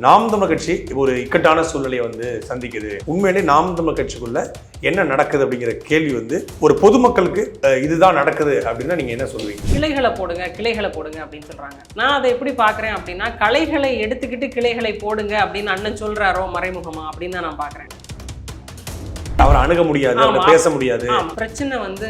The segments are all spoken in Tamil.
நாம் தமிழ் கட்சி ஒரு இக்கட்டான சூழ்நிலையை வந்து சந்திக்குது. உண்மையிலே நாம் தமிழ் கட்சிக்குள்ள என்ன நடக்குது அப்படிங்கிற கேள்வி வந்து ஒரு பொதுமக்களுக்கு இதுதான் நடக்குது அப்படின்னா நீங்க என்ன சொல்லுவீங்க? கிளைகளை போடுங்க கிளைகளை போடுங்க அப்படின்னு சொல்றாங்க. நான் அதை எப்படி பாக்குறேன் அப்படின்னா கலைகளை எடுத்துக்கிட்டு கிளைகளை போடுங்க அப்படின்னு அண்ணன் சொல்றாரோ மறைமுகமா அப்படின்னு தான் நான் பாக்குறேன் அவரை அணுக முடியாது அவரை. பேச முடியாது. பிரச்சனை வந்து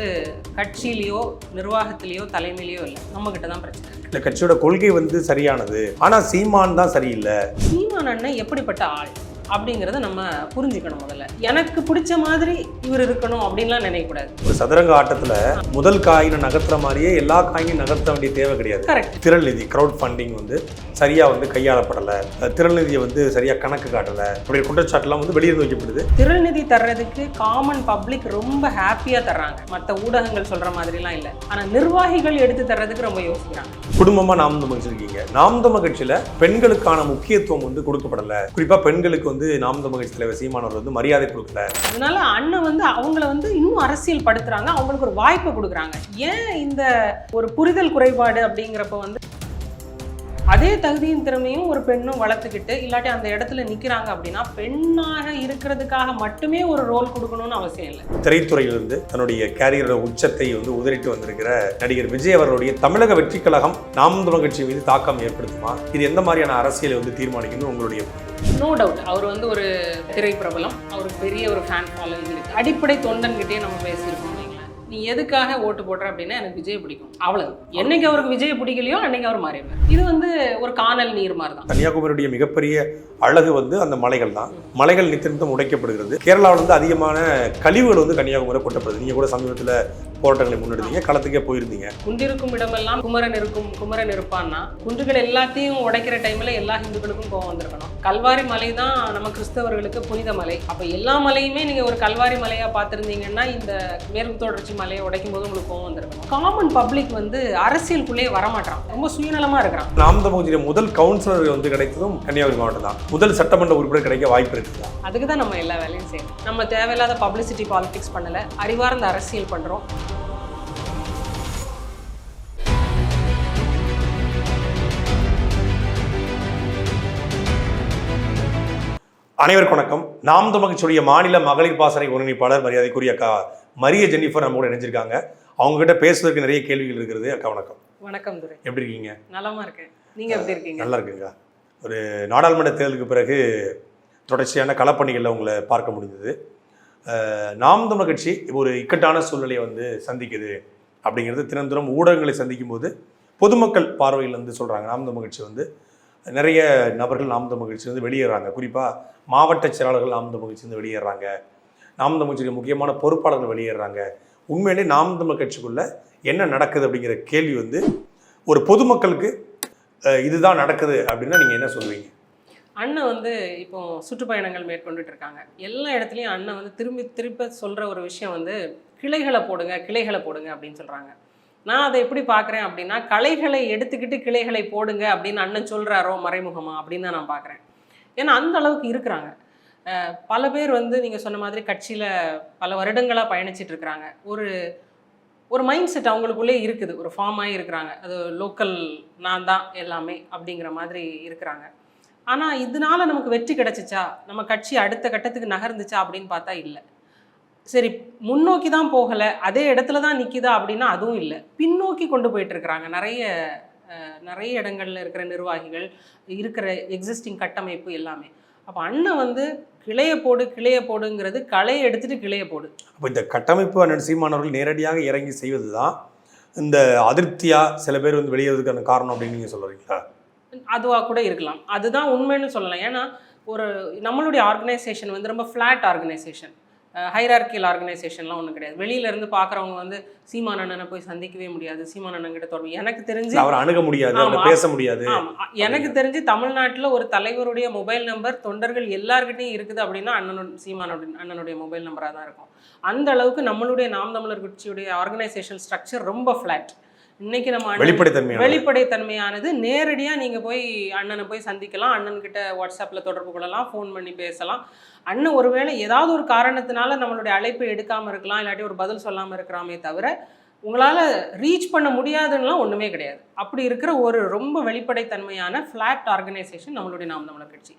கட்சியிலயோ நிர்வாகத்திலேயோ தலைமையிலயோ இல்லை. நம்ம கிட்ட தான் பிரச்சனை. இந்த கட்சியோட கொள்கை வந்து சரியானது. ஆனா சீமான் தான் சரியில்லை. சீமான் அண்ணன் எப்படிப்பட்ட ஆள்? அப்படிங்கிறத நம்ம புரிஞ்சுக்கணும் முதல்ல. எனக்கு பிடிச்ச மாதிரி இவர் இருக்கணும் அப்படின்லாம் நினைக்கக்கூடாது. ஒரு சதுரங்க ஆட்டத்துல முதல் காயினை நகர்த்துற மாதிரியே எல்லா காயினையும் நகர்த்த வேண்டிய தேவை கிடையாது. கரெக்ட் திரள் நிதி க்ரௌட் ஃபண்டிங் வந்து சரியா வந்து கையாளப்படலை. திரள் நிதியை வந்து சரியா கணக்கு காட்டலை. அப்படி குற்றச்சாட்டுலாம் வந்து வெளியிருந்து வைக்கப்படுது. திருநிதி தர்றதுக்கு காமன் பப்ளிக் ரொம்ப ஹாப்பியா தர்றாங்க. மற்ற ஊடகங்கள் சொல்ற மாதிரிலாம் இல்லை. ஆனா நிர்வாகிகள் எடுத்து தர்றதுக்கு ரொம்ப யோசிக்கிறாங்க. குடும்பமா நாம் தமிழ் இருக்கீங்க நாம் தமிழ் கட்சியில பெண்களுக்கான முக்கியத்துவம் வந்து கொடுக்கப்படல. குறிப்பா பெண்களுக்கு வந்து நாம் தமிழ் கட்சி தலைவர் சீமானவர் வந்து மரியாதை கொடுக்கல. அதனால அண்ணன் வந்து அவங்கள வந்து இன்னும் அரசியல் படுத்துறாங்க அவங்களுக்கு ஒரு வாய்ப்பை கொடுக்குறாங்க. ஏன் இந்த ஒரு புரிதல் குறைபாடு அப்படிங்கிறப்ப வந்து அதே தகுதியும் திறமையும் ஒரு பெண்ணும் வளர்த்துக்கிட்டு இல்லாட்டி அந்த இடத்துல நிக்கிறாங்க அப்படின்னா பெண்ணாக இருக்கிறதுக்காக மட்டுமே ஒரு ரோல் கொடுக்கணும்னு அவசியம் இல்லை. திரைத்துறையிலிருந்து தன்னுடைய கேரியரோட உச்சத்தை வந்து உதறிட்டு வந்திருக்கிற நடிகர் விஜய் அவர்களுடைய தமிழக வெற்றி கழகம் நாம் தமிழ் கட்சி மீது தாக்கம் ஏற்படுத்துமா? இது எந்த மாதிரியான அரசியலை வந்து தீர்மானிக்கணும் உங்களுடைய நோ டவுட் அவர் வந்து ஒரு திரை பிரபலம் அவருக்கு பெரிய ஒரு ஃபேன் ஃபாலோவிங் இருக்கு. அடிப்படை தொண்டன்கிட்டயே நம்ம பேசியிருக்கோம். நீ எதுக்காக ஓட்டு போடுற அப்படின்னா எனக்கு விஜய் பிடிக்கும். அவ்வளவு. என்னைக்கு அவருக்கு விஜய் பிடிக்கலையோ அன்னைக்கு அவர் மாறிடுவார். இது வந்து ஒரு காணல் நீர் மாதிரி தான். கன்னியாகுமரியுடைய மிகப்பெரிய அழகு வந்து அந்த மலைகள் தான். மலைகள் நித்திருந்தம் உடைக்கப்படுகிறது. கேரளாவில் வந்து அதிகமான கழிவுகள் வந்து கன்னியாகுமரி கொட்டப்படுது. நீங்க கூட சமீபத்தில் போராட்டங்களை முன்னெடுத்தீங்க களத்துக்கே போயிருந்தீங்க. குண்டிருக்கும் இடமெல்லாம் குமரன் இருக்கும் குமரன் இருப்பான்னா குன்றுகள் எல்லாத்தையும் உடைக்கிற டைம்ல எல்லா இந்துக்களுக்கும் கோவம் வந்திருக்கணும். கல்வாரி மலை தான் நம்ம கிறிஸ்தவர்களுக்கு புனித மலை. அப்ப எல்லா மலையுமே நீங்க ஒரு கல்வாரி மலையா பார்த்திருந்தீங்கன்னா இந்த மேற்கு தொடர்ச்சி மலையை உடைக்கும் போது உங்களுக்கு கோவம் வந்திருக்கணும். காமன் பப்ளிக் வந்து அரசியலுக்குள்ளேயே வரமாட்டான் ரொம்ப சுயநலமா இருக்கிறான். நாம் தமிழ் முதல் கவுன்சிலர் வந்து கிடைத்ததும் கன்னியாகுமரி மாவட்டம் தான். முதல் சட்டமன்ற உறுப்பினர் கிடைக்க வாய்ப்பு இருக்குதா. அதுக்கு தான் நம்ம எல்லா வேலையும் செய்யணும் நம்ம தேவையில்லாத பப்ளிசிட்டி பாலிடிக்ஸ் பண்ணல. அறிவார்ந்த அரசியல் பண்றோம். அனைவருக்கும் வணக்கம். நாம் தமிழ் கட்சியுடைய மாநில மகளிர் பாசறை ஒருங்கிணைப்பாளர் மரியாதைக்குரிய அக்கா மரிய ஜென்னிஃபர் நம்ம கூட இணைஞ்சிருக்காங்க. அவங்க கிட்ட பேசுறதுக்கு நிறைய கேள்விகள் இருக்கிறது அக்கா வணக்கம். வணக்கம் துரை. எப்படி இருக்கீங்க? நலமா இருக்கேன். நீங்க எப்படி இருக்கீங்க? நல்லா இருக்குங்க ஒரு நாடாளுமன்ற தேர்தலுக்கு பிறகு தொடர்ச்சியான களப்பணிகளில் உங்களை பார்க்க அஹ், நாம் தமிழ் கட்சி ஒரு இக்கட்டான சூழ்நிலையை வந்து சந்திக்குது அப்படிங்கிறது தினம் தினம் ஊடகங்களை சந்திக்கும் போது பொதுமக்கள் பார்வையில் வந்து சொல்கிறாங்க நாம் தமிழ் கட்சி வந்து நிறைய நபர்கள் நாமத மகிழ்ச்சியிலிருந்து வந்து வெளியேறாங்க. குறிப்பாக மாவட்ட செயலாளர்கள் நாமத மகிழ்ச்சியிலிருந்து வந்து வெளியேறாங்க. நாமத தமிழ் முக்கியமான பொறுப்பாளர்கள் வெளியேறாங்க. உண்மையிலே நாம் தமிழ் என்ன நடக்குது அப்படிங்கிற கேள்வி வந்து ஒரு பொதுமக்களுக்கு இதுதான் நடக்குது அப்படின்னா நீங்கள் என்ன சொல்லுவீங்க? அண்ணன் வந்து இப்போ சுற்றுப்பயணங்கள் மேற்கொண்டுட்டு இருக்காங்க. எல்லா இடத்துலையும் அண்ணன் வந்து திரும்பி திரும்ப சொல்கிற ஒரு விஷயம் வந்து கிளைகளை போடுங்க கிளைகளை போடுங்க அப்படின்னு சொல்கிறாங்க நான் அதை எப்படி பார்க்குறேன் அப்படின்னா களைகளை எடுத்துக்கிட்டு கிளைகளை போடுங்க அப்படின்னு அண்ணன் சொல்கிறாரோ மறைமுகமா அப்படின்னு தான் நான் பார்க்குறேன். ஏன்னா அந்த அளவுக்கு இருக்கிறாங்க. பல பேர் வந்து நீங்கள் சொன்ன மாதிரி கட்சியில் பல வருடங்களாக பயணிச்சிட்டு இருக்கிறாங்க. ஒரு ஒரு மைண்ட் செட் அவங்களுக்குள்ளே இருக்குது. ஒரு ஃபார்ம் ஆகி இருக்கிறாங்க. அது லோக்கல் நான் தான் எல்லாமே அப்படிங்கிற மாதிரி இருக்கிறாங்க. ஆனால் இதனால நமக்கு வெற்றி கிடைச்சிச்சா? நம்ம கட்சி அடுத்த கட்டத்துக்கு நகர்ந்துச்சா அப்படின்னு பார்த்தா இல்லை. சரி முன்னோக்கி தான் போகலை அதே இடத்துல தான் நிற்கிதா அப்படின்னா அதுவும் இல்லை. பின்னோக்கி கொண்டு போயிட்டு இருக்கிறாங்க நிறைய நிறைய இடங்கள்ல இருக்கிற நிர்வாகிகள் இருக்கிற எக்ஸிஸ்டிங் கட்டமைப்பு எல்லாமே. அப்போ அண்ணன் வந்து கிளைய போடு கிளைய போடுங்கிறது களையை எடுத்துட்டு கிளைய போடு. அப்போ இந்த கட்டமைப்பு அண்ணன் சீமானவர்கள் நேரடியாக இறங்கி செய்வது தான் இந்த அதிருப்தியாக சில பேர் வந்து வெளியேறதுக்கான காரணம் அப்படின்னு நீங்கள் சொல்கிறீங்களா அதுவாக கூட இருக்கலாம். அதுதான் உண்மைன்னு சொல்லலாம். ஏன்னா ஒரு நம்மளுடைய ஆர்கனைசேஷன் வந்து ரொம்ப ஃப்ளாட் ஆர்கனைசேஷன் ஹைரார்கியல் ஆர்கனைசேஷன்லாம் ஒன்றும் கிடையாது. வெளியில இருந்து பார்க்குறவங்க வந்து சீமான் அண்ணனை போய் சந்திக்கவே முடியாது சீமான் அண்ணன் கிட்ட தொடர்பு. எனக்கு தெரிஞ்சு அவரை அணுக முடியாது. பேச முடியாது. எனக்கு தெரிஞ்சு தமிழ்நாட்டுல ஒரு தலைவருடைய மொபைல் நம்பர் தொண்டர்கள் எல்லார்கிட்டையும் இருக்குது அப்படின்னா அண்ணனோட சீமானோட அண்ணனுடைய மொபைல் நம்பரா தான் இருக்கும். அந்த அளவுக்கு நம்மளுடைய நாம் தமிழர் கட்சியுடைய ஆர்கனைசேஷன் ஸ்ட்ரக்சர் ரொம்ப ஃப்ளாட் இன்னைக்கு நம்ம அண்ணன் வெளிப்படைத்தன்மையான வெளிப்படைத்தன்மையானது. நேரடியாக நீங்கள் போய் அண்ணனை போய் சந்திக்கலாம். அண்ணன்கிட்ட வாட்ஸ்அப்பில் தொடர்பு கொள்ளலாம். ஃபோன் பண்ணி பேசலாம். அண்ணன் ஒருவேளை ஏதாவது ஒரு காரணத்தினால நம்மளுடைய அழைப்பை எடுக்காமல் இருக்கலாம் இல்லாட்டி ஒரு பதில் சொல்லாமல் இருக்கிறாமே தவிர உங்களால் ரீச் பண்ண முடியாதுன்னெலாம் ஒன்றுமே கிடையாது. அப்படி இருக்கிற ஒரு ரொம்ப வெளிப்படைத்தன்மையான ஃப்ளாட் ஆர்கனைசேஷன் நம்மளுடைய நாம் தமிழர் கட்சி.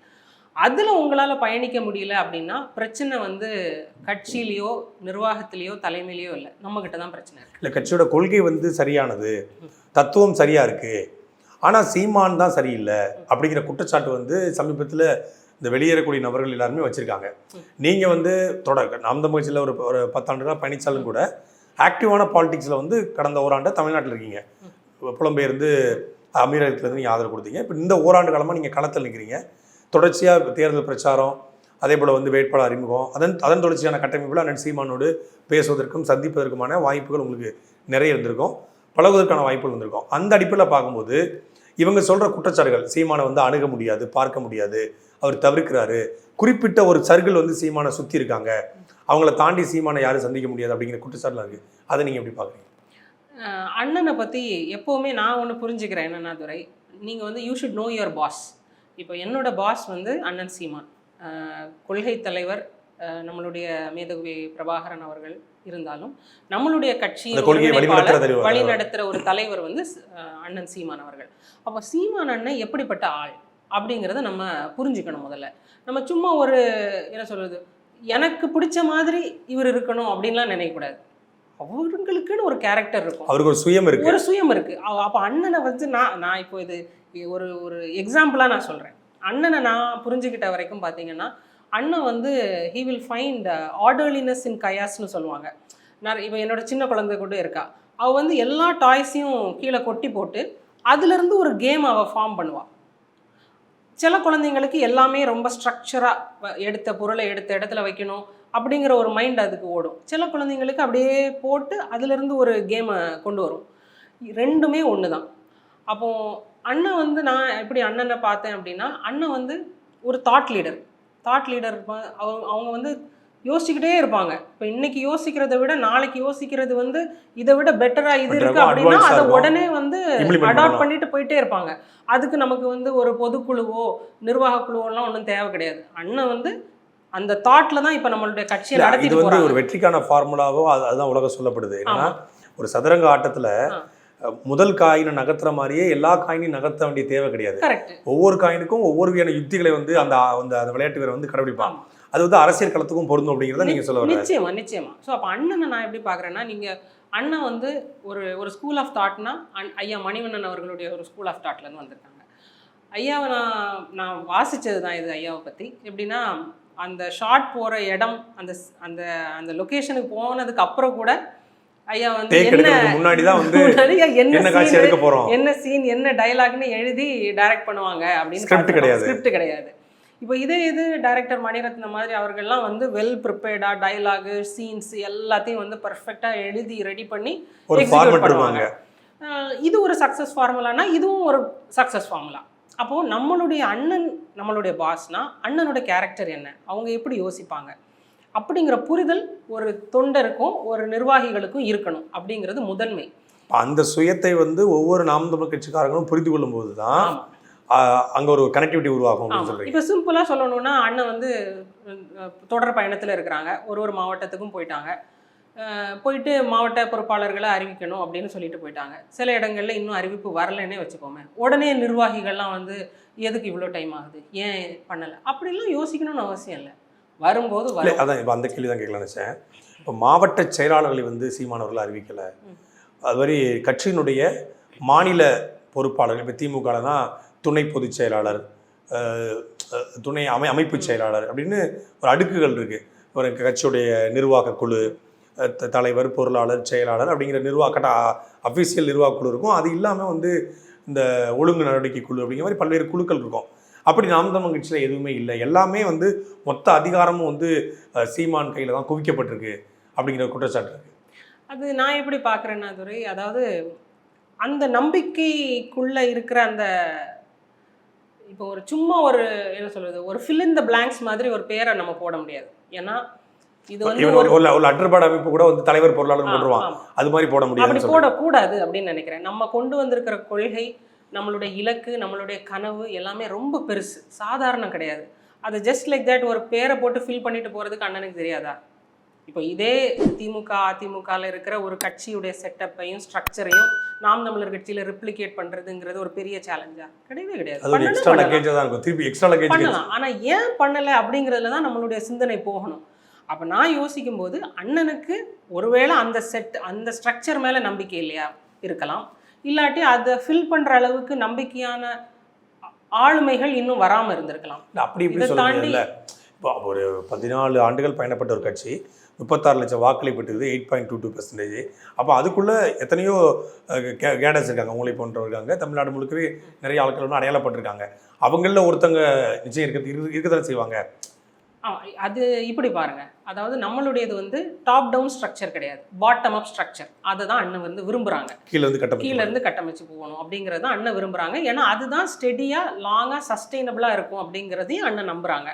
அதில் உங்களால் பயணிக்க முடியல அப்படின்னா பிரச்சனை வந்து கட்சியிலையோ நிர்வாகத்திலேயோ தலைமையிலையோ இல்லை. நம்மக்கிட்ட தான் பிரச்சனை இருக்குது இல்லை கட்சியோட கொள்கை வந்து சரியானது தத்துவம் சரியாக இருக்குது ஆனால் சீமான் தான் சரியில்லை அப்படிங்கிற குற்றச்சாட்டு வந்து சமீபத்தில் இந்த வெளியேறக்கூடிய நபர்கள் எல்லாருமே வச்சிருக்காங்க. நீங்கள் வந்து தொடர் அந்த முயற்சியில் ஒரு ஒரு பத்தாண்டுகளாக பயணித்தாலும் கூட ஆக்டிவான பாலிடிக்ஸில் வந்து கடந்த ஓராண்டை தமிழ்நாட்டில் இருக்கீங்க. புலம்பெயர்ந்து அமீரகத்துலேருந்து நீங்கள் ஆதரவு கொடுத்தீங்க. இப்போ இந்த ஓராண்டு காலமாக நீங்கள் களத்தில் நிற்கிறீங்க தொடர்ச்சியாக தேர்தல் பிரச்சாரம் அதே போல் வந்து வேட்பாளர் அறிமுகம் அதன் அதன் தொடர்ச்சியான கட்டமைப்பில் அண்ணன் சீமானோடு பேசுவதற்கும் சந்திப்பதற்குமான வாய்ப்புகள் உங்களுக்கு நிறைய இருந்திருக்கும். பழகுவதற்கான வாய்ப்புகள் இருந்திருக்கும். அந்த அடிப்படையில் பார்க்கும்போது இவங்க சொல்கிற குற்றச்சாட்டுகள் சீமானை வந்து அணுக முடியாது பார்க்க முடியாது. அவர் தவிர்க்கிறாரு. குறிப்பிட்ட ஒரு சர்க்கிள் வந்து சீமானை சுற்றி இருக்காங்க. அவங்கள தாண்டி சீமானை யாரும் சந்திக்க முடியாது அப்படிங்கிற குற்றச்சாட்டுலாம் இருக்குது அதை நீங்கள் எப்படி பார்க்குறீங்க அண்ணனை பற்றி எப்போவுமே நான் ஒன்று புரிஞ்சுக்கிறேன் என்னன்னா துரை. நீங்கள் வந்து you should know your boss இப்போ என்னோட பாஸ் வந்து அண்ணன் சீமான். கொள்கை தலைவர் நம்மளுடைய மேதகுவி பிரபாகரன் அவர்கள் இருந்தாலும் நம்மளுடைய கட்சியின் அந்த கொள்கையை ஒருங்கிணைப்பாளர், வழிநடத்துற தலைவர். வழி நடத்துகிற ஒரு தலைவர் வந்து அண்ணன் சீமான் அவர்கள். அப்போ சீமான் அண்ணன் எப்படிப்பட்ட ஆள்? அப்படிங்கிறத நம்ம புரிஞ்சுக்கணும் முதல்ல. நம்ம சும்மா ஒரு என்ன சொல்றது எனக்கு பிடிச்ச மாதிரி இவர் இருக்கணும் அப்படின்லாம் நினைக்கக்கூடாது. அவங்களுக்குன்னு ஒரு கேரக்டர் இருக்கும். அவருக்கு ஒரு சுயம் இருக்கு. ஒரு சுயம் இருக்கு. அப்ப அண்ணனை வந்து நான் நான் இப்போ இது ஒரு ஒரு எக்ஸாம்பிளா நான் சொல்றேன். அண்ணனை நான் புரிஞ்சுக்கிட்ட வரைக்கும் பார்த்தீங்கன்னா அண்ணன் வந்து he will find orderliness in கயாஸ்னு சொல்லுவாங்க. நான் இப்போ என்னோட சின்ன குழந்தை கூட இருக்கா. அவ வந்து எல்லா டாய்ஸையும் கீழே கொட்டி போட்டு அதுலேருந்து ஒரு கேம் அவள் ஃபார்ம் பண்ணுவாள் சில குழந்தைங்களுக்கு எல்லாமே ரொம்ப ஸ்ட்ரக்சராக எடுத்த பொருளை எடுத்த இடத்துல வைக்கணும் அப்படிங்கிற ஒரு மைண்ட் அதுக்கு ஓடும். சில குழந்தைங்களுக்கு அப்படியே போட்டு அதுலேருந்து ஒரு கேமை கொண்டு வரும். ரெண்டுமே ஒன்று தான் அப்போ அண்ணன் வந்து நான் எப்படி அண்ணனை பார்த்தேன் அப்படின்னா அண்ணன் வந்து ஒரு தாட் லீடர் தாட் லீடர் அவங்க அவங்க வந்து யோசிச்சுக்கிட்டே இருப்பாங்க. இப்போ இன்னைக்கு யோசிக்கிறத விட நாளைக்கு யோசிக்கிறது வந்து இதை விட பெட்டரா இது இருக்கு அப்படின்னா அதை. உடனே வந்து அடாப்ட். பண்ணிட்டு போயிட்டே இருப்பாங்க. அதுக்கு நமக்கு வந்து ஒரு பொதுக்குழுவோ நிர்வாக குழுவோலாம் ஒன்றும் தேவை கிடையாது. அண்ணன் வந்து அந்த தாட்ல தான் இப்போ நம்மளுடைய கட்சியை இல்ல, இது வந்து ஒரு வெற்றிக்கான ஃபார்முலாவோ அது அதுதான் உலகம் சொல்லப்படுது. என்னன்னா ஒரு சதுரங்க ஆட்டத்துல முதல் காயினை நகர்த்துற மாதிரியே எல்லா காயினையும் நகர்த்த வேண்டிய தேவை கிடையாது. கரெக்ட் ஒவ்வொரு காயினுக்கும் ஒவ்வொரு வகையான யுக்திகளை வந்து அந்த அந்த அந்த விளையாட்டு வீரர் வந்து கடைபிடிப்பான். அது வந்து அரசியல் களத்துக்கும் பொருந்தும் அப்படிங்கிறத நீங்க சொல்ல நிச்சயமா நிச்சயமா. ஸோ அப்போ அண்ணனை நான் எப்படி பார்க்குறேன்னா நீங்க அண்ணன் வந்து ஒரு ஒரு ஸ்கூல் ஆஃப் தாட்னா ஐயா மணிவண்ணன் அவர்களுடைய ஒரு ஸ்கூல் ஆஃப் தாட்லேருந்து வந்திருக்காங்க. ஐயாவை நான் நான் வாசிச்சது தான் இது ஐயாவை பற்றி எப்படின்னா அந்த ஷார்ட் போகிற இடம் அந்த அந்த அந்த லொக்கேஷனுக்கு போனதுக்கு அப்புறம் கூட ஐயா வந்து என்ன முன்னாடி தான் வந்து என்ன போறோம்? என்ன சீன் என்ன டயலாக்னு எழுதி டைரக்ட் பண்ணுவாங்க அப்படின்னு கிடையாது. ஸ்கிரிப்ட் கிடையாது. இப்போ இதே இது டைரக்டர் மணிரத்னம் மாதிரி அவர்கள்லாம் வந்து வெல் ப்ரிப்பேர்டா டயலாகு சீன்ஸ் எல்லாத்தையும் வந்து பர்ஃபெக்டாக எழுதி ரெடி பண்ணி பண்ணுவாங்க. இது ஒரு சக்ஸஸ் ஃபார்முலானா இதுவும் ஒரு சக்ஸஸ் ஃபார்முலா அப்போது நம்மளுடைய அண்ணன் நம்மளுடைய பாஸ்னா அண்ணனோட கேரக்டர் என்ன? அவங்க எப்படி யோசிப்பாங்க? அப்படிங்கிற புரிதல் ஒரு தொண்டருக்கும் ஒரு நிர்வாகிகளுக்கும் இருக்கணும் அப்படிங்கிறது முதன்மை. அந்த சுயத்தை வந்து ஒவ்வொரு நாம் தமிழ் கட்சிக்காரங்களும் புரிந்து கொள்ளும் போது தான் அங்க ஒரு கனெக்டிவிட்டி உருவாகும் இப்போ சிம்பிளா சொல்லணும்னா அண்ணன் வந்து தொடர் பயணத்துல இருக்கிறாங்க. ஒரு ஒரு மாவட்டத்துக்கும் போயிட்டாங்க. போயிட்டு மாவட்ட பொறுப்பாளர்களை அறிவிக்கணும் அப்படின்னு சொல்லிட்டு போயிட்டாங்க. சில இடங்கள்ல இன்னும் அறிவிப்பு வரலைன்னே வச்சுக்கோமே. உடனே நிர்வாகிகள்லாம் வந்து எதுக்கு இவ்வளோ டைம் ஆகுது? ஏன் பண்ணலை? அப்படிலாம் யோசிக்கணும்னு அவசியம் இல்லை. வரும்போது வரும். அதான் இப்போ அந்த கேள்வி தான் கேட்கலாம்னு நினச்சேன். இப்போ மாவட்ட செயலாளர்களை வந்து சீமானவர்கள் அறிவிக்கலை. அது மாதிரி கட்சியினுடைய மாநில பொறுப்பாளர்கள் இப்போ திமுகனா துணை பொதுச் செயலாளர் துணை அமை அமைப்பு செயலாளர் அப்படின்னு ஒரு அடுக்குகள் இருக்குது ஒரு கட்சியுடைய நிர்வாக குழு த- தலைவர் பொருளாளர் செயலாளர் அப்படிங்கிற நிர்வாக அஃபீஷியல் நிர்வாக குழு இருக்கும். அது இல்லாமல் வந்து இந்த ஒழுங்கு நடவடிக்கை குழு அப்படிங்கிற மாதிரி பல்வேறு குழுக்கள் இருக்கும். அப்படி நாம் தமிழ் கட்சியில் எதுவுமே இல்லை. எல்லாமே வந்து மொத்த அதிகாரமும் வந்து சீமான் கையில் தான் குவிக்கப்பட்டிருக்கு அப்படிங்கிற குற்றச்சாட்டு இருக்கு. அது நான் எப்படி பார்க்குறேன்னா துரை அதாவது அந்த நம்பிக்கைக்குள்ளே இருக்கிற அந்த இப்போ ஒரு சும்மா ஒரு என்ன சொல்றது ஒரு in the blanks மாதிரி ஒரு பேரை நம்ம போட முடியாது. ஏன்னா இது வந்து ஒரு அற்றப்பாடு அமைப்பு கூட வந்து தலைவர் பொருளாளர் ஆமா. அது மாதிரி போட அப்படி முடியாதுன்னு சொல்றேன் போடக்கூடாது அப்படின்னு நினைக்கிறேன். நம்ம கொண்டு வந்திருக்கிற கொள்கை நம்மளுடைய இலக்கு நம்மளுடைய கனவு எல்லாமே ரொம்ப பெருசு. சாதாரணம் கிடையாது. அது ஜஸ்ட் லைக் தட் ஒரு பேரை போட்டு ஃபில் பண்ணிட்டு போறதுக்கு அண்ணனுக்கு தெரியாதா? இப்போ இதே திமுக அதிமுகவில் இருக்கிற ஒரு கட்சியுடைய செட்டப்பையும் ஸ்ட்ரக்சரையும் நாம் தமிழர் கட்சியில ரெப்ளிகேட் பண்றதுங்கிறது ஒரு பெரிய சேலஞ்சா கிடையவே கிடையாது. பண்ணலாம். லக்கேஜாக தான் இருக்கும். திருப்பி எக்ஸ்ட்ரா லக்கேஜ் பண்ணலாம். ஆனா ஏன் பண்ணல அப்படிங்கிறதுல தான் நம்மளுடைய சிந்தனை போகணும். அப்ப நான் யோசிக்கும் போது அண்ணனுக்கு ஒருவேளை அந்த செட் அந்த ஸ்ட்ரக்சர் மேல நம்பிக்கை இல்லையா? இருக்கலாம். இல்லாட்டி அதை ஃபில் பண்ற அளவுக்கு நம்பிக்கையான ஆளுமைகள் இன்னும் வராம இருந்திருக்கலாம். அப்படி இப்படி சொல்ல தாண்டி- இப்போ ஒரு பதினாலு ஆண்டுகள் பயணப்பட்ட ஒரு கட்சி முப்பத்தாறு லட்சம் வாக்களை பெற்றது eight point two two percentage அப்போ அதுக்குள்ளே எத்தனையோ கேடர்ஸ் இருக்காங்க உங்களை போன்றவர் இருக்காங்க. தமிழ்நாடு முழுக்கவே நிறைய ஆட்கள் வந்து அடையாளப்பட்டிருக்காங்க. அவங்களில் ஒருத்தங்க நிச்சயம் இருக்க இருக்கு- இருக்கத்தானே செய்வாங்க? அது இப்படி பாருங்க. அதாவது நம்மளுடையது வந்து டாப் டவுன் ஸ்ட்ரக்சர் கிடையாது. பாட்டம் அப் ஸ்ட்ரக்சர் அதை தான் அண்ணன் வந்து விரும்புறாங்க. கீழே வந்து கீழ கட்டமைச்சு இருந்து கட்டமைச்சு போகணும் அப்படிங்கிறது தான் அண்ணன் விரும்புறாங்க. ஏன்னா அதுதான் ஸ்டெடியா லாங்கா சஸ்டைனபிளா இருக்கும் அப்படிங்கிறதையும் அண்ணன் நம்புறாங்க.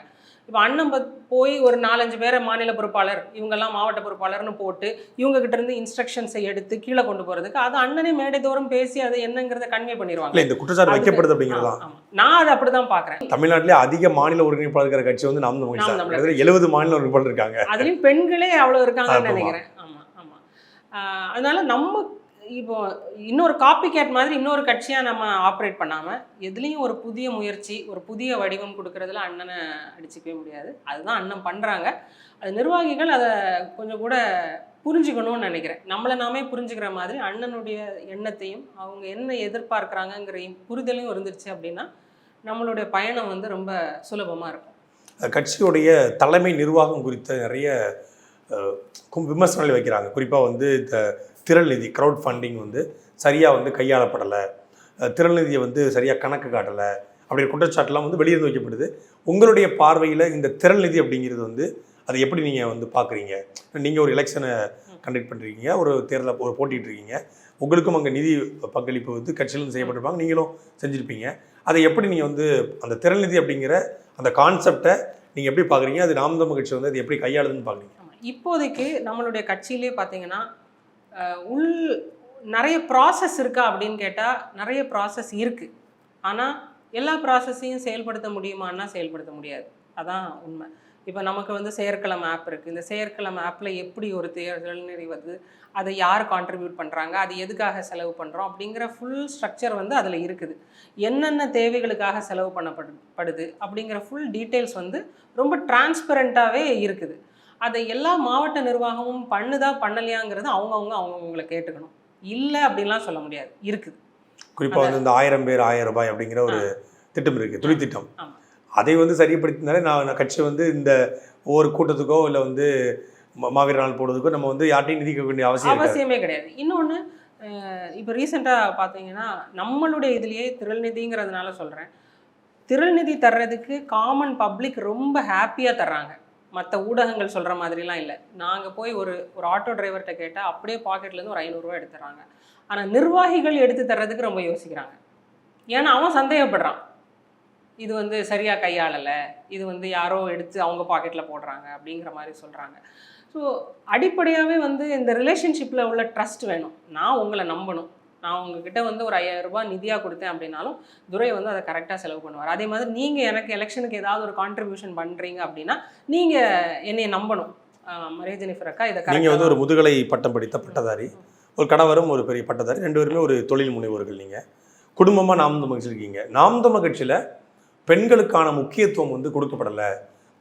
இப்போ அண்ணன் போய் ஒரு நாலஞ்சு பேரை மாநில பொறுப்பாளர் இவங்கெல்லாம் மாவட்ட பொறுப்பாளர்னு போட்டு இவங்க கிட்ட இருந்து இன்ஸ்ட்ரக்ஷன்ஸை எடுத்து கீழே கொண்டு போறதுக்கு அது அண்ணனே மேடை தோறும் பேசி அது என்னங்கிறத கன்வே பண்ணிடுவாங்க. இல்லை இந்த குற்றச்சாட்டு வைக்கப்படுது அப்படிங்கிறது தான். நான் அதை அப்படிதான் பாக்குறேன். தமிழ்நாட்டிலே அதிக மாநில ஒருங்கிணைப்பாளர் இருக்கிற கட்சி வந்து நாம் தமிழ் தான் எழுபது மாநில ஒருங்கிணைப்பாளர் இருக்காங்க. அதுலயும் பெண்களே அவ்வளவு இருக்காங்கன்னு. நினைக்கிறேன். ஆமா ஆமா. ஆஹ் அதனால நம்ம இப்போ இன்னொரு காப்பி கேட் மாதிரி இன்னொரு கட்சியாக நம்ம ஆப்ரேட் பண்ணாமல் எதுலேயும் ஒரு புதிய முயற்சி ஒரு புதிய வடிவம் கொடுக்கறதுல அண்ணனை அடிச்சுக்கவே முடியாது. அதுதான் அண்ணன் பண்ணுறாங்க அது நிர்வாகிகள் அதை கொஞ்சம் கூட புரிஞ்சுக்கணும்னு நினைக்கிறேன். நம்மளை நாமே புரிஞ்சுக்கிற மாதிரி அண்ணனுடைய எண்ணத்தையும் அவங்க என்ன எதிர்பார்க்குறாங்கங்கிற புரிதலையும் இருந்துச்சு அப்படின்னா நம்மளுடைய பயணம் வந்து ரொம்ப சுலபமாக இருக்கும். கட்சியுடைய தலைமை நிர்வாகம் குறித்த நிறைய அஹ், விமர்சனங்களை வைக்கிறாங்க. குறிப்பாக வந்து இந்த திரள் நிதி க்ரௌட் ஃபண்டிங் வந்து சரியாக வந்து கையாளப்படலை. திரள் நிதியை வந்து சரியாக கணக்கு காட்டலை. அப்படி குற்றச்சாட்டுலாம் வந்து வெளியிருந்து வைக்கப்படுது. உங்களுடைய பார்வையில் இந்த திரள் நிதி அப்படிங்கிறது வந்து அதை எப்படி நீங்கள் வந்து பார்க்குறீங்க? நீங்கள் ஒரு எலெக்ஷனை கண்டக்ட் பண்ணுறீங்க ஒரு தேர்தலில் ஒரு இருக்கீங்க உங்களுக்கும் அங்கே நிதி பங்களிப்பு வந்து கட்சியிலும் செய்யப்பட்டிருப்பாங்க. நீங்களும் செஞ்சுருப்பீங்க. அதை எப்படி நீங்கள் வந்து அந்த திறள் நிதி அப்படிங்கிற அந்த கான்செப்டை நீங்கள் எப்படி பார்க்குறீங்க? அது நாம் தமிழ் கட்சி வந்து அது எப்படி கையாளுதுன்னு பார்க்குறீங்க? இப்போதைக்கு நம்மளுடைய கட்சியிலே பார்த்தீங்கன்னா உள் நிறைய ப்ராசஸ் இருக்கா அப்படின்னு கேட்டால் நிறைய ப்ராசஸ் இருக்குது ஆனால் எல்லா ப்ராசஸையும் செயல்படுத்த முடியுமான்னா செயல்படுத்த முடியாது. அதான் உண்மை. இப்போ நமக்கு வந்து செயற்களம் ஆப் இருக்குது இந்த செயற்களம் ஆப்பில் எப்படி ஒரு தேர்தல் வருது அதை யார் கான்ட்ரிபியூட் பண்ணுறாங்க அது எதுக்காக செலவு பண்ணுறோம் அப்படிங்கிற ஃபுல் ஸ்ட்ரக்சர் வந்து அதில் இருக்குது. என்னென்ன தேவைகளுக்காக செலவு பண்ணப்படு படுது அப்படிங்கிற ஃபுல் டீட்டெயில்ஸ் வந்து ரொம்ப டிரான்ஸ்பரண்ட்டாகவே இருக்குது. அதை எல்லா மாவட்ட நிர்வாகமும் பண்ணுதா பண்ணலையாங்கிறது அவங்கவுங்க அவங்கவுங்களை கேட்டுக்கணும். இல்லை அப்படின்லாம் சொல்ல முடியாது. இருக்குது. குறிப்பாக வந்து இந்த ஆயிரம் பேர் ஆயிரம் ரூபாய் அப்படிங்கிற ஒரு திட்டம் இருக்குது துளி திட்டம். அதை வந்து சரிப்படுத்தினாலே நான் கட்சி வந்து இந்த ஒவ்வொரு கூட்டத்துக்கோ இல்லை வந்து மாவீர நாள் போடுறதுக்கோ நம்ம வந்து யார்ட்டையும் நிதி கேட்க வேண்டிய அவசியம் அவசியமே கிடையாது. இன்னொன்று இப்போ ரீசெண்டாக பார்த்தீங்கன்னா நம்மளுடைய இதுலேயே திரள்நிதிங்கிறதுனால சொல்கிறேன் திரள்நிதி தர்றதுக்கு காமன் பப்ளிக் ரொம்ப ஹாப்பியாக தர்றாங்க. மற்ற ஊடகங்கள் சொல்கிற மாதிரிலாம் இல்லை. நாங்கள் போய் ஒரு ஒரு ஆட்டோ டிரைவர்கிட்ட கேட்டால் அப்படியே பாக்கெட்லேருந்து ஒரு ஐநூறுரூவா எடுத்துறாங்க. ஆனால் நிர்வாகிகள் எடுத்து தர்றதுக்கு ரொம்ப யோசிக்கிறாங்க. ஏன்னா அவன் சந்தேகப்படுறான். இது வந்து சரியாக கையாளலை. இது வந்து யாரோ எடுத்து அவங்க பாக்கெட்டில் போடுறாங்க அப்படிங்கிற மாதிரி சொல்கிறாங்க ஸோ அடிப்படையாகவே வந்து இந்த ரிலேஷன்ஷிப்பில் உள்ள ட்ரஸ்ட் வேணும். நான் உங்களை நம்பணும். நான் உங்ககிட்ட வந்து ஒரு ஐயாயிரம் ரூபாய் நிதியாக கொடுத்தேன் அப்படின்னாலும் துரை வந்து அதை கரெக்டாக செலவு பண்ணுவார். அதே மாதிரி நீங்கள் எனக்கு எலெக்ஷனுக்கு ஏதாவது ஒரு கான்ட்ரிபியூஷன் பண்ணுறீங்க அப்படின்னா நீங்கள் என்னைய நம்பணும். மரிய ஜெனிஃபர் அக்கா இதை நீங்கள் வந்து ஒரு முதுகலை பட்டம் படித்த பட்டதாரி ஒரு கணவரும் ஒரு பெரிய பட்டதாரி ரெண்டு பேருமே ஒரு தொழில் முனைவோர்கள் நீங்கள் குடும்பமாக நாம் தமிழ் கட்சி இருக்கீங்க நாம் தமிழ் கட்சியில் பெண்களுக்கான முக்கியத்துவம் வந்து கொடுக்கப்படலை.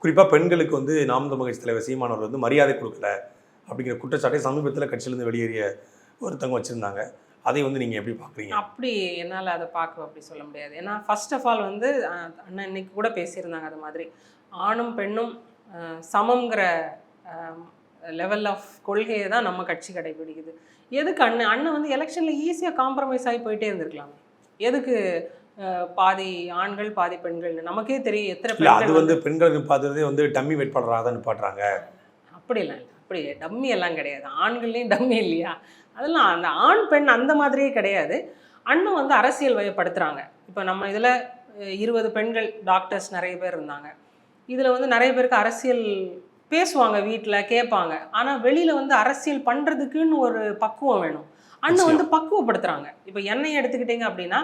குறிப்பாக பெண்களுக்கு வந்து நாம் தமிழ் கட்சி தலைவர் சீமானவர் வந்து மரியாதை கொடுக்கல அப்படிங்கிற குற்றச்சாட்டை சமீபத்தில் கட்சியிலேருந்து வெளியேறிய ஒருத்தவங்க வச்சுருந்தாங்க. அதை வந்து நீங்கள் எப்படி பார்க்குறீங்க அப்படி என்னால் அதை பார்க்க அப்படி சொல்ல முடியாது. ஏன்னா ஃபர்ஸ்ட் ஆஃப் ஆல் வந்து அண்ணன் இன்னைக்கு கூட பேசியிருந்தாங்க அது மாதிரி. ஆணும் பெண்ணும் சமங்கிற லெவல் ஆஃப் கொள்கையை தான் நம்ம கட்சி கடைபிடிக்குது. எதுக்கு அண்ணன் அண்ணன் வந்து எலெக்ஷனில் ஈஸியாக காம்ப்ரமைஸ் ஆகி போயிட்டே இருந்திருக்கலாம். எதுக்கு பாதி ஆண்கள் பாதி பெண்கள்னு? நமக்கே தெரியும் எத்தனை இல்லை அது பெண்கள் வந்து பெண்கள் நிப்பாட்டுறதே வந்து டம்மி வேட்பாளராக தான் நிப்பாட்டுறாங்க. அப்படிலாம் இல்லை. அப்படி டம்மி எல்லாம் கிடையாது. ஆண்கள்லேயும் டம்மி இல்லையா? அதெல்லாம் அந்த ஆண் பெண் அந்த மாதிரியே கிடையாது. அண்ணன் வந்து அரசியல் வயப்படுத்துகிறாங்க இப்போ நம்ம இதில் இருபது பெண்கள் டாக்டர்ஸ் நிறைய பேர் இருந்தாங்க. இதில் வந்து நிறைய பேருக்கு அரசியல் பேசுவாங்க வீட்டில் கேட்பாங்க. ஆனால் வெளியில் வந்து அரசியல் பண்ணுறதுக்குன்னு ஒரு பக்குவம் வேணும். அண்ணன் வந்து பக்குவப்படுத்துகிறாங்க இப்போ என்னை எடுத்துக்கிட்டீங்க அப்படின்னா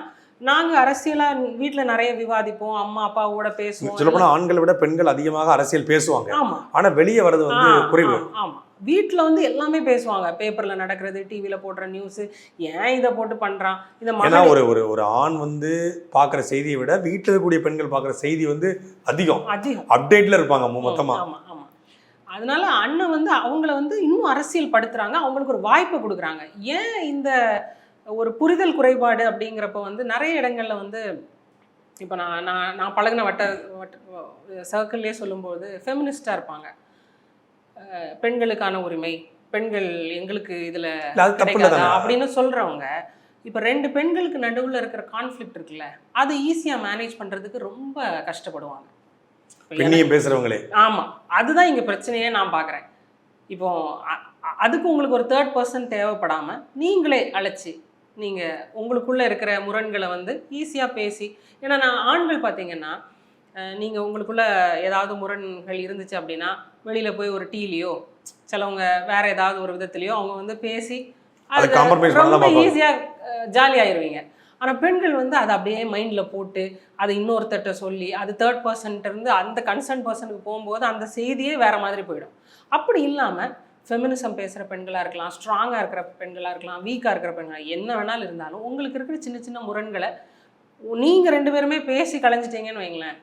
நாங்கள் அரசியலாக வீட்டில் நிறைய விவாதிப்போம். அம்மா அப்பாவோட பேசுவோம். சொல்லப்போனால் ஆண்களை விட பெண்கள் அதிகமாக அரசியல் பேசுவாங்க. ஆனால் வெளியே வர்றது வந்து குறைவு. ஆமாம் வீட்டில் வந்து எல்லாமே பேசுவாங்க. பேப்பரில் நடக்கிறது டிவியில் போடுற நியூஸு ஏன் இதை போட்டு பண்ணுறான் இந்த மகளிர் ஒரு ஒரு ஒரு ஆண் வந்து பார்க்குற செய்தியை விட வீட்டில் இருக்கக்கூடிய பெண்கள் பார்க்குற செய்தி வந்து அதிகம். அதிகம். அப்டேட்ல இருப்பாங்க மொ- மொத்தமா. ஆமா ஆமா. அதனால அண்ணன் வந்து அவங்கள வந்து இன்னும் அரசியல் படுத்துறாங்க. அவங்களுக்கு ஒரு வாய்ப்பு கொடுக்குறாங்க. ஏன் இந்த ஒரு புரிதல் குறைபாடு அப்படிங்கிறப்ப வந்து நிறைய இடங்கள்ல வந்து இப்போ நான் நான் நான் பழகின வட்ட வட்ட சர்க்கிள்லேயே சொல்லும்போது ஃபெமினிஸ்டாக இருப்பாங்க. பெண்களுக்கான உரிமை பெண்கள் எங்களுக்கு இதில் அப்படின்னு சொல்றவங்க இப்போ ரெண்டு பெண்களுக்கு நடுவுல இருக்கிற கான்ஃப்ளிக்ட் இருக்குல்ல அதை ஈஸியா மேனேஜ் பண்றதுக்கு ரொம்ப கஷ்டப்படுவாங்க. பெண்ணியம் பேசுறவங்களே. ஆமா அதுதான் இங்க பிரச்சனையே நான் பார்க்குறேன் இப்போ அதுக்கு உங்களுக்கு ஒரு தேர்ட் பர்சன் தேவைப்படாம நீங்களே அழைச்சி நீங்க உங்களுக்குள்ள இருக்கிற முரண்களை வந்து ஈஸியா பேசி ஏன்னா நான் ஆண்கள் பார்த்தீங்கன்னா அஹ், நீங்க உங்களுக்குள்ள ஏதாவது முரண்கள் இருந்துச்சு அப்படின்னா வெளியில போய் ஒரு டீலையோ சிலவங்க வேற ஏதாவது ஒரு விதத்துலயோ அவங்க வந்து பேசி அதை ரொம்ப பார்ப்பாங்க. ஈஸியா ஜாலி ஆயிருவீங்க ஆனா பெண்கள் வந்து அதை அப்படியே மைண்ட்ல போட்டு அதை இன்னொருத்தட்ட சொல்லி அது தேர்ட் பர்சன்ட் இருந்து அந்த கன்சர்ன் பர்சனுக்கு போகும்போது அந்த செய்தியே வேற மாதிரி போயிடும் அப்படி இல்லாம ஃபெமினிசம் பேசுகிற பெண்களாக இருக்கலாம் ஸ்ட்ராங்காக இருக்கிற பெண்களாக இருக்கலாம் வீக்காக இருக்கிற பெண்கள் என்ன வேணாலும் இருந்தாலும் உங்களுக்கு இருக்கிற சின்ன சின்ன முரண்களை நீங்கள் ரெண்டு பேருமே பேசி கலைஞ்சிட்டீங்கன்னு வைங்களேன்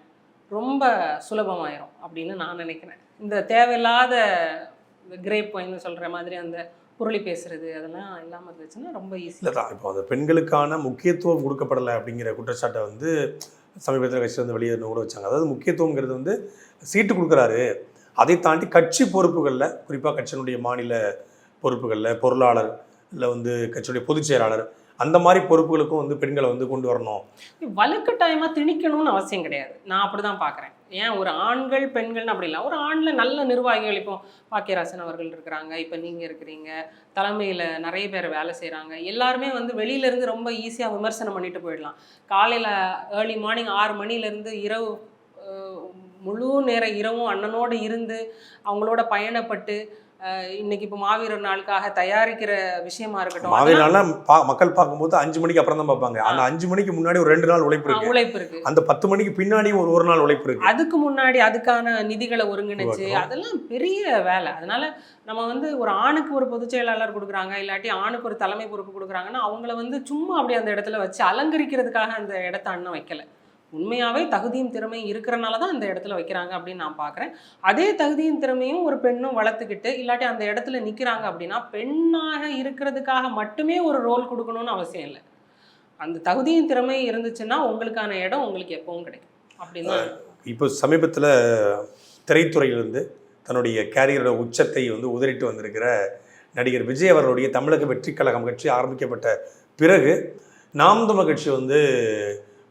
ரொம்ப சுலபமாயிரும் அப்படின்னு நான் நினைக்கிறேன். இந்த தேவையில்லாத இந்த கிரேப் பாயின்னு சொல்கிற மாதிரி அந்த புரளி பேசுறது அதெல்லாம் இல்லாமல் இருந்துச்சுன்னா ரொம்ப ஈஸி இல்லை தான். இப்போ அந்த பெண்களுக்கான முக்கியத்துவம் கொடுக்கப்படலை அப்படிங்கிற குற்றச்சாட்டை வந்து சமீபத்தில் கட்சி வந்து வெளியே கூட வச்சாங்க. அதாவது முக்கியத்துவங்கிறது வந்து சீட்டு கொடுக்குறாரு. அதை தாண்டி கட்சி பொறுப்புகளில் குறிப்பாக கட்சியினுடைய மாநில பொறுப்புகளில் பொருளாளர் இல்லை வந்து கட்சியுடைய பொதுச் செயலாளர் அந்த மாதிரி பொறுப்புகளுக்கும் வந்து பெண்களை வந்து கொண்டு வரணும். வலுக்கட்டாயமாக திணிக்கணும்னு அவசியம் கிடையாது. நான் அப்படி தான் பார்க்குறேன் ஏன் ஒரு ஆண்கள் பெண்கள்னு அப்படி இல்லை. ஒரு ஆணில் நல்ல நிர்வாகிகள் இப்போ பாக்கியராசன் அவர்கள் இருக்கிறாங்க. இப்போ நீங்கள் இருக்கிறீங்க. தலைமையில் நிறைய பேர் வேலை செய்கிறாங்க எல்லாருமே வந்து வெளியிலேருந்து ரொம்ப ஈஸியாக விமர்சனம் பண்ணிட்டு போயிடலாம். காலையில் ஏர்லி மார்னிங் ஆறு மணிலேருந்து இரவு முழு நேர இரவும் அண்ணனோடு இருந்து அவங்களோட பயணப்பட்டு இன்னைக்கு இப்போ மாவீரர் நாளுக்காக தயாரிக்கிற விஷயமா இருக்கட்டும். பா மக்கள் பார்க்கும்போது அஞ்சு மணிக்கு அப்புறம் தான் பார்ப்பாங்க. அந்த அஞ்சு மணிக்கு முன்னாடி ஒரு ரெண்டு நாள் உழைப்பு இருக்கு. உழைப்பு இருக்கு. அந்த பத்து மணிக்கு பின்னாடியும் ஒரு ஒரு நாள் உழைப்பு இருக்கு. அதுக்கு முன்னாடி அதுக்கான நிதிகளை ஒருங்கிணைச்சு. அதெல்லாம் பெரிய வேலை. அதனால நம்ம வந்து ஒரு ஆணுக்கு ஒரு பொதுச் செயலாளர் கொடுக்குறாங்க இல்லாட்டி ஆணுக்கு ஒரு தலைமை பொறுப்பு கொடுக்குறாங்கன்னா அவங்கள வந்து சும்மா அப்படி அந்த இடத்துல வச்சு அலங்கரிக்கிறதுக்காக அந்த இடத்த அண்ணன் வைக்கல. உண்மையாகவே தகுதியும் திறமையும் இருக்கிறனால தான் அந்த இடத்துல வைக்கிறாங்க அப்படின்னு நான் பார்க்குறேன் அதே தகுதியும் திறமையும் ஒரு பெண்ணும் வளர்த்துக்கிட்டு இல்லாட்டி அந்த இடத்துல நிற்கிறாங்க அப்படின்னா பெண்ணாக இருக்கிறதுக்காக மட்டுமே ஒரு ரோல் கொடுக்கணும்னு அவசியம் இல்லை. அந்த தகுதியும் திறமை இருந்துச்சுன்னா உங்களுக்கான இடம் உங்களுக்கு எப்பவும் கிடைக்கும். அப்படின்னு இப்போ சமீபத்தில் திரைத்துறையிலிருந்து தன்னுடைய கேரியரோட உச்சத்தை வந்து உதறிட்டு வந்திருக்கிற நடிகர் விஜய் அவர்களுடைய தமிழக வெற்றி கழகம் கட்சி ஆரம்பிக்கப்பட்ட பிறகு நாம் தமிழ் கட்சி வந்து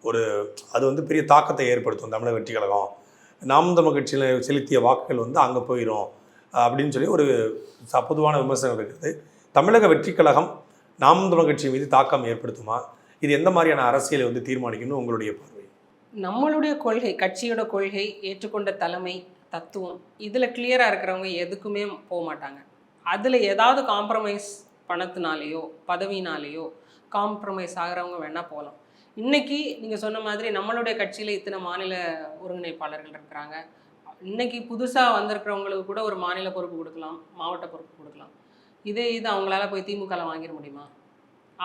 ஒரு அது வந்து பெரிய தாக்கத்தை ஏற்படுத்தும் தமிழக வெற்றி கழகம். நாம் தமிழ் கட்சியில் செலுத்திய வாக்குகள் வந்து அங்கே போயிடும் அப்படின்னு சொல்லி ஒரு ச- பொதுவான விமர்சனம் இருக்குது. தமிழக வெற்றி கழகம் நாம் தமிழ் கட்சி மீது தாக்கம் ஏற்படுத்துமா? இது எந்த மாதிரியான அரசியலை வந்து தீர்மானிக்கணும்னு உங்களுடைய பார்வை? நம்மளுடைய கொள்கை கட்சியோட கொள்கை ஏற்றுக்கொண்ட தலைமை தத்துவம் இதில் கிளியராக இருக்கிறவங்க எதுக்குமே போக மாட்டாங்க. அதில் ஏதாவது காம்ப்ரமைஸ் பணத்தினாலேயோ பதவினாலேயோ காம்ப்ரமைஸ் ஆகிறவங்க வேணால் போகலாம் இன்னைக்கு நீங்கள் சொன்ன மாதிரி நம்மளுடைய கட்சியில் இத்தனை மாநில ஒருங்கிணைப்பாளர்கள் இருக்கிறாங்க. இன்னைக்கு புதுசாக வந்திருக்கிறவங்களுக்கு கூட ஒரு மாநில பொறுப்பு கொடுக்கலாம் மாவட்ட பொறுப்பு கொடுக்கலாம். இதே இது அவங்களால போய் திமுகவில் வாங்கிட முடியுமா?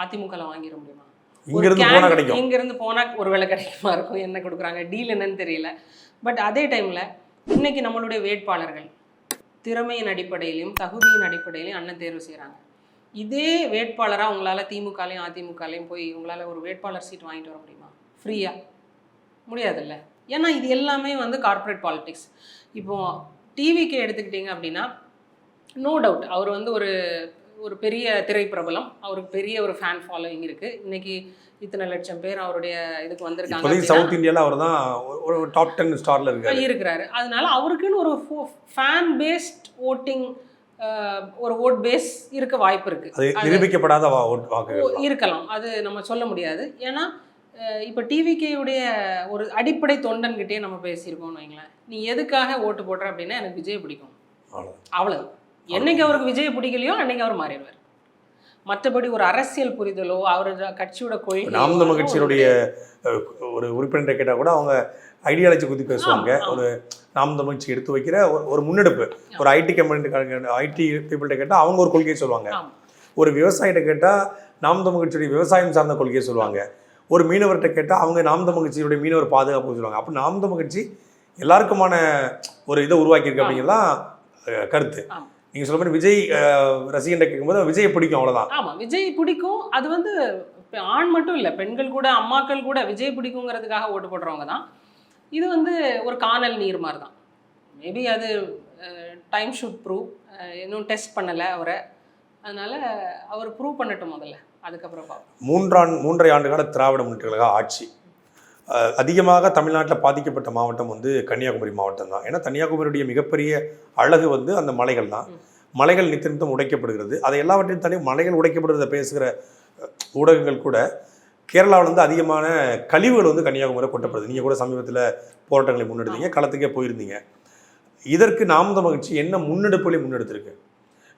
அதிமுகவில் வாங்கிட முடியுமா? இங்கிருந்து போனால் கிடைக்கும். இங்கிருந்து போனால் ஒரு வேலை கிடைக்குமா இருக்கும்? என்ன கொடுக்குறாங்க? டீல் என்னன்னு தெரியல. பட் அதே டைமில் இன்னைக்கு நம்மளுடைய வேட்பாளர்கள் திறமையின் அடிப்படையிலையும் தகுதியின் அடிப்படையிலையும் அண்ணன் தேர்வு செய்கிறாங்க இதே வேட்பாளராக உங்களால் திமுகலையும் அதிமுகலையும் போய் உங்களால் ஒரு வேட்பாளர் சீட் வாங்கிட்டு வர முடியுமா? ஃப்ரீயாக முடியாதுல்ல. ஏன்னா இது எல்லாமே வந்து கார்ப்பரேட் பாலிடிக்ஸ் இப்போ டிவிக்கு எடுத்துக்கிட்டிங்க அப்படின்னா நோ டவுட் அவர் வந்து ஒரு ஒரு பெரிய திரைப்பிரபலம் அவருக்கு பெரிய ஒரு ஃபேன் ஃபாலோவிங் இருக்குது இன்னைக்கு இத்தனை லட்சம் பேர் அவருடைய இதுக்கு வந்திருக்காங்க சவுத் இந்தியாவில் அவர் தான் ஒரு டாப் டென் ஸ்டார்ல இருக்காரு. இருக்கிறாரு அதனால அவருக்குன்னு ஒரு ஃபேன் பேஸ்ட் ஓட்டிங் ஒரு ஓட் பேஸ் இருக்க வாய்ப்பு இருக்கு. நிரூபிக்கப்படாத இருக்கலாம். அது நம்ம சொல்ல முடியாது. ஏன்னா இப்போ டிவிகேயுடைய ஒரு அடிப்படை தொண்டன்கிட்டயே நம்ம பேசியிருக்கோம்னு வைங்களேன். நீ எதுக்காக ஓட்டு போடுற அப்படின்னா எனக்கு விஜய் பிடிக்கும். அவ்வளவு. என்னைக்கு அவருக்கு விஜய் பிடிக்கலையோ அன்னைக்கு அவர் மாறிடுவார். மற்றபடி ஒரு அரசியல் புரிதலோ அவரோட கட்சியோட கொள்கை நாம் தமிழ் கட்சியினுடைய ஒரு உறுப்பினரை கேட்டால் கூட அவங்க ஐடியாலஜி குத்தி பேசுவாங்க. ஒரு நாம் தமிழ்ச்சி எடுத்து வைக்கிற ஒரு- முன்னெடுப்பு. ஒரு ஐடி கம்பெனி ஐடி பீப்புள்கிட்ட கேட்டால் அவங்க ஒரு கொள்கையை சொல்லுவாங்க. ஒரு விவசாயிகிட்ட கேட்டால் நாம் தமிழ் கட்சியுடைய விவசாயம் சார்ந்த கொள்கையை சொல்லுவாங்க. ஒரு மீனவர்கிட்ட கேட்டால் அவங்க நாம் தமிழ் கட்சியுடைய மீனவர் பாதுகாப்பு சொல்லுவாங்க. அப்போ நாம் தமிழ் கட்சி எல்லாருக்குமான ஒரு இதை உருவாக்கியிருக்கு அப்படிங்கிறதான் கருத்து. நீங்க சொல்ல மாதிரி விஜய் அஹ், ரசிகன்ட்ட கேட்கும்போது விஜயை பிடிக்கும் அவ்வளவுதான். ஆமா விஜய் பிடிக்கும். அது வந்து ஆண் மட்டும் இல்லை பெண்கள் கூட அம்மாக்கள் கூட விஜய் பிடிக்குங்கிறதுக்காக ஓட்டு போடுறவங்க தான். இது வந்து ஒரு காணல் நீர் மாதிரி தான் மேபி அது டைம் ஷுட் ப்ரூவ் இன்னும் டெஸ்ட் பண்ணலை அவரை. அதனால அவர் ப்ரூவ் பண்ணட்டும் முதல்ல. அதுக்கப்புறம் மூன்றாண்டு மூன்றரை ஆண்டு கால திராவிட முன்னேற்ற கழக ஆட்சி அதிகமாக தமிழ்நாட்டில் பாதிக்கப்பட்ட மாவட்டம் வந்து கன்னியாகுமரி மாவட்டம் தான் ஏன்னா கன்னியாகுமரியுடைய மிகப்பெரிய அழகு வந்து அந்த மலைகள் தான். மலைகள் நித்திய நித்தம் உடைக்கப்படுகிறது. அதை எல்லாவற்றையும் தாண்டி மலைகள் உடைக்கப்படுறத பேசுகிற ஊடகங்கள் கூட கேரளாவில் வந்து அதிகமான கழிவுகள் வந்து கன்னியாகுமரியில் கொட்டப்படுது. நீங்கள் கூட சமீபத்தில் போராட்டங்களை முன்னெடுத்தீங்க. களத்துக்கே போயிருந்தீங்க. இதற்கு நாம் தமிழ் கட்சி என்ன முன்னெடுப்புகளை முன்னெடுத்திருக்கு?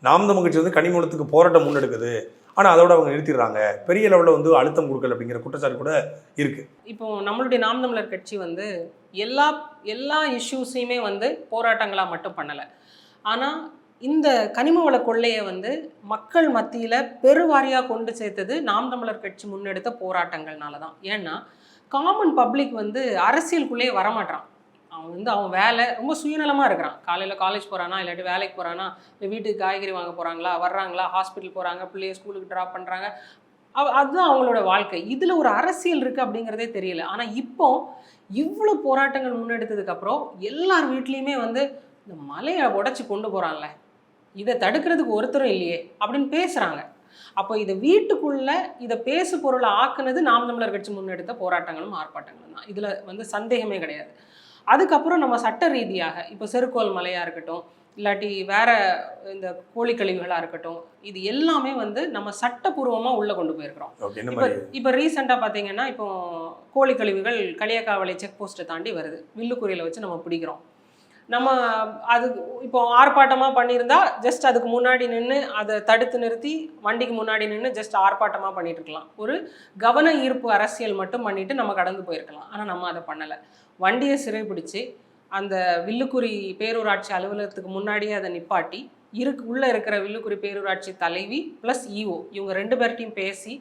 நாம் தமிழ் கட்சி வந்து கனிமூலத்துக்கு போராட்டம் முன்னெடுக்குது. ஆனால் அதோட அவங்க நிறுத்திடுறாங்க. பெரிய லெவலில் வந்து அழுத்தம் கொடுக்கல அப்படிங்கிற குற்றச்சாட்டு கூட இருக்கு. இப்போ நம்மளுடைய நாம் தமிழர் கட்சி வந்து எல்லா எல்லா இஷ்யூஸையுமே வந்து போராட்டங்களாக மட்டும் பண்ணலை. ஆனால் இந்த கனிம வள கொள்ளையை வந்து மக்கள் மத்தியில் பெருவாரியாக கொண்டு சேர்த்தது நாம் தமிழர் கட்சி முன்னெடுத்த போராட்டங்கள்னால தான் ஏன்னா காமன் பப்ளிக் வந்து அரசியலுக்குள்ளேயே வரமாட்டான் அவன் வந்து அவன் வேலை ரொம்ப சுயநலமாக இருக்கிறான். காலையில் காலேஜ் போகிறானா இல்லாட்டி வேலைக்கு போகிறானா இல்லை வீட்டுக்கு காய்கறி வாங்க போகிறாங்களா வர்றாங்களா ஹாஸ்பிட்டல் போகிறாங்க பிள்ளைய ஸ்கூலுக்கு ட்ராப் பண்ணுறாங்க அவ- அதுதான் அவங்களோட வாழ்க்கை. இதில் ஒரு அரசியல் இருக்குது அப்படிங்கிறதே தெரியல. ஆனால் இப்போ இவ்வளோ போராட்டங்கள் முன்னெடுத்ததுக்கு அப்புறம் எல்லார் வீட்லேயுமே வந்து இந்த மலையை உடச்சி கொண்டு போகிறான்ல இதை தடுக்கிறதுக்கு ஒருத்தரும் இல்லையே அப்படின்னு பேசுகிறாங்க அப்போ இதை வீட்டுக்குள்ள இதை பேசு பொருளை ஆக்குனது நாம் தமிழர் கட்சி முன்னெடுத்த போராட்டங்களும் ஆர்ப்பாட்டங்களும் தான். இதில் வந்து சந்தேகமே கிடையாது. அதுக்கப்புறம் நம்ம சட்ட ரீதியாக இப்போ செருக்கோல் மலையாக இருக்கட்டும் இல்லாட்டி வேற இந்த கோழி கழிவுகளாக இருக்கட்டும் இது எல்லாமே வந்து நம்ம சட்டப்பூர்வமாக உள்ளே கொண்டு போயிருக்கிறோம். இப்போ இப்போ ரீசெண்டாக பார்த்தீங்கன்னா இப்போ கோழி கழிவுகள் களியக்காவளை செக் போஸ்ட்டை தாண்டி வருது. வில்லுக்குறியில் வச்சு நம்ம பிடிக்கிறோம். நம்ம அது இப்போ ஆர்ப்பாட்டமாக பண்ணியிருந்தா ஜஸ்ட் அதுக்கு முன்னாடி நின்று அதை தடுத்து நிறுத்தி வண்டிக்கு முன்னாடி நின்று ஜஸ்ட் ஆர்ப்பாட்டமாக பண்ணிட்டு இருக்கலாம். ஒரு கவன ஈர்ப்பு அரசியல் மட்டும் பண்ணிட்டு நம்ம கடந்து போயிருக்கலாம். ஆனால் நம்ம அதை பண்ணலை. வண்டியை சிறைபிடிச்சு அந்த வில்லுக்குறி பேரூராட்சி அலுவலகத்துக்கு முன்னாடியே அதை நிப்பாட்டி இருக்கு உள்ளே இருக்கிற வில்லுக்குறி பேரூராட்சி தலைவி ப்ளஸ் இஓ இவங்க ரெண்டு பேர்ட்டையும் பேசி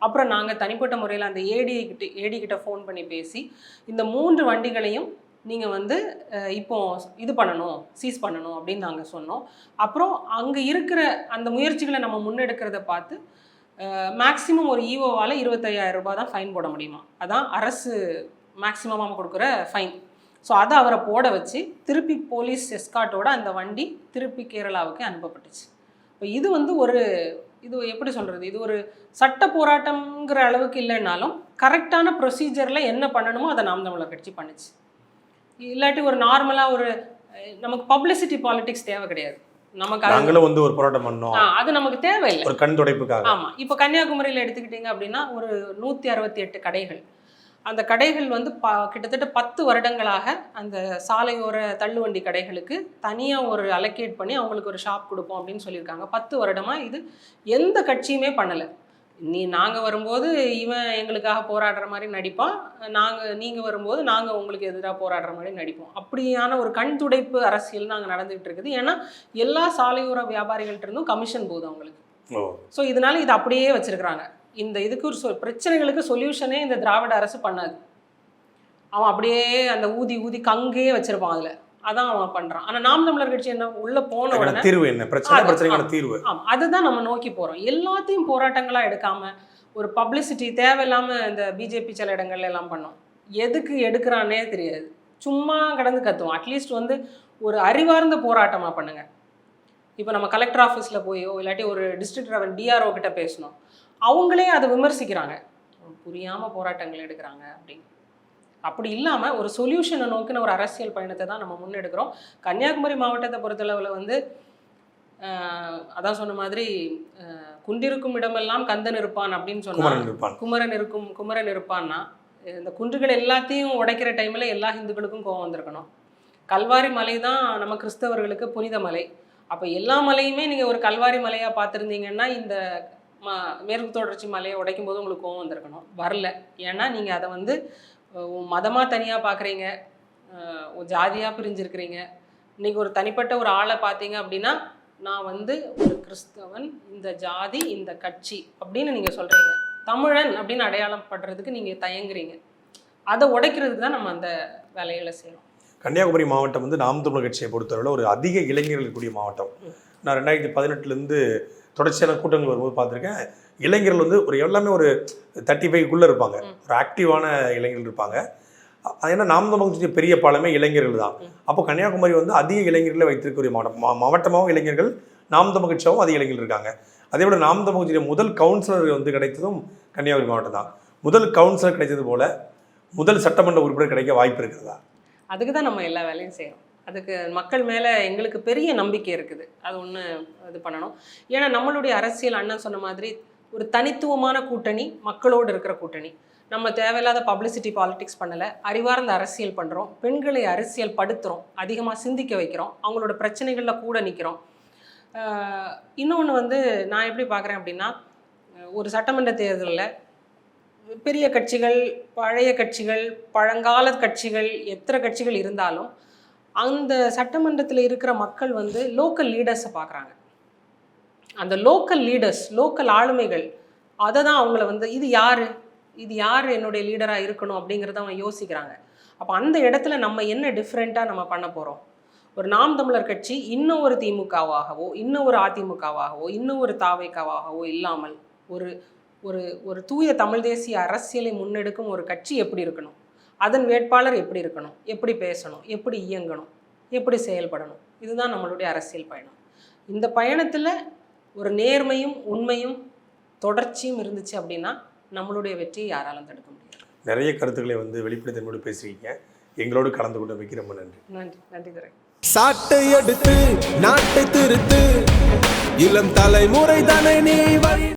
அப்புறம் நாங்கள் தனிப்பட்ட முறையில் அந்த ஏடிஐ கிட்ட ஏடி கிட்ட ஃபோன் பண்ணி பேசி இந்த மூன்று வண்டிகளையும் நீங்கள் வந்து இப்போ இது பண்ணணும் சீஸ் பண்ணணும் அப்படின்னு நாங்கள் சொன்னோம். அப்புறம் அங்கே இருக்கிற அந்த முயற்சிகளை நம்ம முன்னெடுக்கிறத பார்த்து மேக்ஸிமம் ஒரு ஈஓவால் இருபத்தையாயிரம் ரூபாய் தான் ஃபைன் போட முடியுமா? அதான் அரசு மேக்ஸிமமாக கொடுக்குற ஃபைன் ஸோ அதை அவரை போட வச்சு திருப்பி போலீஸ் எஸ்காட்டோட அந்த வண்டி திருப்பி கேரளாவுக்கு அனுப்பப்பட்டுச்சு. இப்போ இது வந்து ஒரு இது எப்படி சொல்கிறது இது ஒரு சட்ட போராட்டம்ங்கிற அளவுக்கு இல்லைன்னாலும் கரெக்டான ப்ரொசீஜரில் என்ன பண்ணணுமோ அதை நாம் தமிழர் கட்சி பண்ணுச்சு. இல்லாட்டி ஒரு நார்மலாக ஒரு நமக்கு பப்ளிசிட்டி பாலிடிக்ஸ் தேவை கிடையாது. நமக்கு நாங்களும் வந்து ஒரு போராட்டம் பண்ணோம். அது நமக்கு தேவையில்லை. ஒரு கண் துடைப்புக்காக. ஆமா. இப்போ கன்னியாகுமரியில் எடுத்துக்கிட்டீங்க அப்படின்னா ஒரு நூற்றி அறுபத்தி எட்டு கடைகள். அந்த கடைகள் வந்து ப கிட்டத்தட்ட பத்து வருடங்களாக அந்த சாலையோர தள்ளுவண்டி கடைகளுக்கு தனியாக ஒரு அலோகேட் பண்ணி அவங்களுக்கு ஒரு ஷாப் கொடுப்போம் அப்படின்னு சொல்லியிருக்காங்க. பத்து வருடமாக இது எந்த கட்சியுமே பண்ணலை. நீ நாங்கள் வரும்போது இவன் எங்களுக்காக போராடுற மாதிரி நடிப்பான். நாங்கள் நீங்கள் வரும்போது நாங்கள் உங்களுக்கு எதிராக போராடுற மாதிரி நடிப்போம். அப்படியான ஒரு கண் துடைப்பு அரசியல் நாங்கள் நடந்துகிட்டு இருக்குது. ஏன்னா எல்லா சாலையோர வியாபாரிகள்ட்ட இருந்தும் கமிஷன் போகுது அவங்களுக்கு. ஸோ இதனால இது அப்படியே வச்சிருக்கிறாங்க. இந்த இதுக்கு ஒரு சொ- பிரச்சனைகளுக்கு சொல்யூஷனே இந்த திராவிட அரசு பண்ணாது. அவன் அப்படியே அந்த ஊதி ஊதி கங்கே வச்சிருப்பான் அதுல. அதான் அவன் பண்றான். ஆனா நாம் தமிழர் கட்சி என்ன உள்ள போன உடனே தீர்வு என்ன? பிரச்சனை பிரச்சனைக்கான தீர்வு. ஆமா. அதுதான் நம்ம நோக்கி போறோம். எல்லாத்தையும் போராட்டங்களா எடுக்காம ஒரு பப்ளிசிட்டி தேவையில்லாம இந்த பிஜேபி சில இடங்கள்ல எல்லாம் பண்ணோம். எதுக்கு எடுக்கிறானே தெரியாது. சும்மா கடந்து கத்துவோம். அட்லீஸ்ட் வந்து ஒரு அறிவார்ந்த போராட்டமா பண்ணுங்க. இப்போ நம்ம கலெக்டர் ஆஃபீஸில் போயோ இல்லாட்டி ஒரு டிஸ்ட்ரிக்ட் ரெவன் டிஆர்ஓ கிட்ட பேசணும். அவங்களே அதை விமர்சிக்கிறாங்க. புரியாமல் போராட்டங்கள் எடுக்கிறாங்க அப்படின்னு. அப்படி இல்லாமல் ஒரு சொல்யூஷனை நோக்கின ஒரு அரசியல் பயணத்தை தான் நம்ம முன்னெடுக்கிறோம். கன்னியாகுமரி மாவட்டத்தை பொறுத்தளவில் வந்து அதான் சொன்ன மாதிரி ஆஹ், குன்றிருக்கும் இடமெல்லாம் கந்தன் இருப்பான் அப்படின்னு சொன்னா குமரன் இருக்கும் குமரன் இருப்பான்னா இந்த குன்றுகள் எல்லாத்தையும் உடைக்கிற டைமில் எல்லா இந்துக்களுக்கும் கோவம் வந்திருக்கணும். கல்வாரி மலை தான் நம்ம கிறிஸ்தவர்களுக்கு புனித மலை. அப்போ எல்லா மலையுமே நீங்கள் ஒரு கல்வாரி மலையாக பார்த்துருந்தீங்கன்னா இந்த ம மேற்கு தொடர்ச்சி மலையை உடைக்கும் போது உங்களுக்கு கோவம் வந்திருக்கணும். வரல. ஏன்னா நீங்கள் அதை வந்து மதமாக தனியாக பார்க்குறீங்க ஜாதியாக பிரிஞ்சிருக்கிறீங்க. இன்றைக்கி ஒரு தனிப்பட்ட ஒரு ஆளை பார்த்தீங்க அப்படின்னா நான் வந்து ஒரு கிறிஸ்தவன் இந்த ஜாதி இந்த கட்சி அப்படின்னு நீங்கள் சொல்கிறீங்க தமிழன் அப்படின்னு அடையாளம் படுறதுக்கு நீங்கள் தயங்குறீங்க. அதை உடைக்கிறதுக்கு தான் நம்ம அந்த வேலைகளை செய்யணும் கன்னியாகுமரி மாவட்டம் வந்து நாம் தமிழர் கட்சியை பொறுத்தவரை ஒரு அதிக இளைஞர்கள் கூடிய மாவட்டம். நான் ரெண்டாயிரத்தி பதினெட்டுலேருந்து தொடர்ச்சியான கூட்டங்கள் வரும்போது பார்த்துருக்கேன் இளைஞர்கள் வந்து ஒரு எல்லாமே ஒரு தேர்ட்டி ஃபைவ்க்குள்ளே இருப்பாங்க. ஒரு ஆக்டிவான இளைஞர்கள் இருப்பாங்க. ஏன்னா நாம் தமிழர் கட்சி பெரிய பாலமே இளைஞர்கள் தான். அப்போ கன்னியாகுமரி வந்து அதிக இளைஞர்களை வைத்திருக்கக்கூடிய மாவட்டம் மா- மாவட்டமாகவும் இளைஞர்கள் நாம் தமிழ் கட்சியாகவும் அதிக இளைஞர்கள் இருக்காங்க. அதே போல் நாம் தமிழ் கட்சியுடைய முதல் கவுன்சிலர் வந்து கிடைத்ததும் கன்னியாகுமரி மாவட்டம் தான். முதல் கவுன்சிலர் கிடைத்தது போல முதல் சட்டமன்ற உறுப்பினர் கிடைக்க வாய்ப்பு இருக்கிறதா? அதுக்கு தான் நம்ம எல்லா வேலையும் செய்கிறோம் அதுக்கு மக்கள் மேலே எங்களுக்கு பெரிய நம்பிக்கை இருக்குது. அது ஒன்று இது பண்ணணும். ஏன்னா நம்மளுடைய அரசியல் அண்ணன் சொன்ன மாதிரி ஒரு தனித்துவமான கூட்டணி மக்களோடு இருக்கிற கூட்டணி. நம்ம தேவையில்லாத பப்ளிசிட்டி பாலிடிக்ஸ் பண்ணலை. அறிவார்ந்த அரசியல் பண்ணுறோம் பெண்களை அரசியல் படுத்துகிறோம் அதிகமாக சிந்திக்க வைக்கிறோம். அவங்களோட பிரச்சனைகளில் கூட நிற்கிறோம் இன்னொன்று வந்து நான் எப்படி பார்க்குறேன் அப்படின்னா ஒரு சட்டமன்ற தேர்தலில் பெரிய கட்சிகள் பழைய கட்சிகள் பழங்கால கட்சிகள் எத்தனை கட்சிகள் இருந்தாலும் அந்த சட்டமன்றத்தில் இருக்கிற மக்கள் வந்து லோக்கல் லீடர்ஸை பார்க்குறாங்க அந்த லோக்கல் லீடர்ஸ் லோக்கல் ஆளுமைகள் அதை தான் அவங்கள வந்து இது யார்? இது யார் என்னுடைய லீடராக இருக்கணும் அப்படிங்கிறத அவங்க யோசிக்கிறாங்க. அப்போ அந்த இடத்துல நம்ம என்ன டிஃப்ரெண்ட்டாக நம்ம பண்ண போகிறோம் ஒரு நாம் தமிழர் கட்சி இன்னும் ஒரு திமுகவாகவோ இன்னும் ஒரு அதிமுகவாகவோ இன்னும் ஒரு தாவைக்காவாகவோ இல்லாமல் ஒரு ஒரு ஒரு தூய தமிழ் தேசிய அரசியலை முன்னெடுக்கும் ஒரு கட்சி எப்படி இருக்கணும்? அதன் வேட்பாளர் எப்படி இருக்கணும்? எப்படி பேசணும்? எப்படி இயங்கணும்? எப்படி செயல்படணும்? இதுதான் நம்மளுடைய அரசியல் பயணம். இந்த பயணத்தில் ஒரு நேர்மையும் உண்மையும் தொடர்ச்சியும் இருந்துச்சு அப்படின்னா நம்மளுடைய வெற்றியை யாராலும் தடுக்க முடியாது. நிறைய கருத்துக்களை வந்து வெளிப்படைத்தன்மையோடு பேசுறீங்க. எங்களோடு கலந்து கொண்டமைக்கு ரொம்ப நன்றி. நன்றி. நன்றி துரை. சாட்டை எடுத்து நாட்டை திருத்து. இளம் தலைமுறை தானே நீ வழி